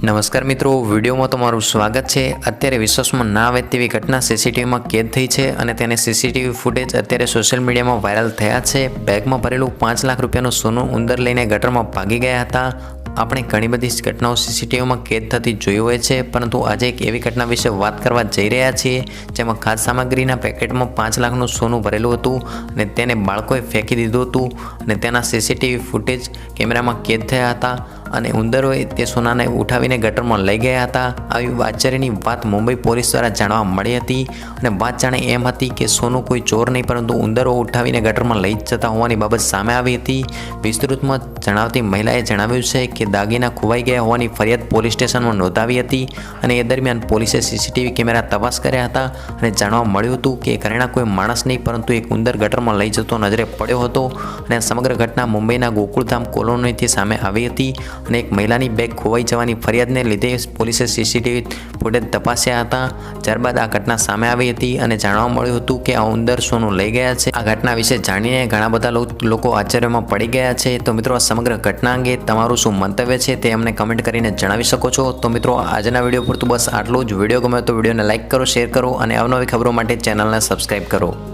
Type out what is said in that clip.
નમસ્કાર મિત્રો, વિડીયોમાં તમારું સ્વાગત છે. અત્યારે વિશ્વાસમાં ના આવે તેવી ઘટના સીસીટીવીમાં કેદ થઈ છે અને તેને સીસીટીવી ફૂટેજ અત્યારે સોશિયલ મીડિયામાં વાયરલ થયા છે. બેગમાં ભરેલું પાંચ લાખ રૂપિયાનું સોનું ઉંદર લઈને ગટરમાં ભાગી ગયા હતા. આપણે ઘણી બધી ઘટનાઓ સીસીટીવીમાં કેદ થતી જોઈ હોય છે, પરંતુ આજે એક એવી ઘટના વિશે વાત કરવા જઈ રહ્યા છીએ, જેમાં ખાદ્ય સામગ્રીના પેકેટમાં પાંચ લાખનું સોનું ભરેલું હતું અને તેને બાળકોએ ફેંકી દીધું હતું અને તેના સીસીટીવી ફૂટેજ કેમેરામાં કેદ થયા હતા. અને ઉંદરોએ તે સોનાને ઉઠાવીને ગટરમાં લઈ ગયા હતા. આવી આશ્ચર્યની વાત મુંબઈ પોલીસ દ્વારા જાણવા મળી હતી અને વાત જાણે એમ હતી કે સોનું કોઈ ચોર નહીં, પરંતુ ઉંદરો ઉઠાવીને ગટરમાં લઈ જતા હોવાની બાબત સામે આવી હતી. વિસ્તૃતમાં જણાવતી મહિલાએ જણાવ્યું છે કે દાગીના ખોવાઈ ગયા હોવાની ફરિયાદ પોલીસ સ્ટેશનમાં નોંધાવી હતી અને એ દરમિયાન પોલીસે સીસીટીવી કેમેરા તપાસ કર્યા હતા અને જાણવા મળ્યું હતું કે ઘરેણા કોઈ માણસ નહીં, પરંતુ એક ઉંદર ગટરમાં લઈ જતો નજરે પડ્યો હતો અને સમગ્ર ઘટના મુંબઈના ગોકુળધામ કોલોનીથી સામે આવી હતી. અને એક મહિલાની બેગ ખોવાઈ જવાની ફરિયાદને લીધે પોલીસે સીસીટીવી ફૂટેજ તપાસ્યા હતા. ત્યારબાદ આ ઘટના સામે આવી હતી અને જાણવા મળ્યું હતું કે આ ઉંદર સોનું લઈ ગયા છે. આ ઘટના વિશે જાણીને ઘણા બધા લોકો આશ્ચર્યમાં પડી ગયા છે. તો મિત્રો, આ સમગ્ર ઘટના અંગે તમારું શું મંતવ્ય છે તે અમને કમેન્ટ કરીને જણાવી શકો છો. તો મિત્રો, આજના વીડિયો પૂરતું બસ આટલું જ. વીડિયો ગમે તો વિડીયોને લાઇક કરો, શેર કરો અને અવનવી ખબરો માટે ચેનલને સબસ્ક્રાઈબ કરો.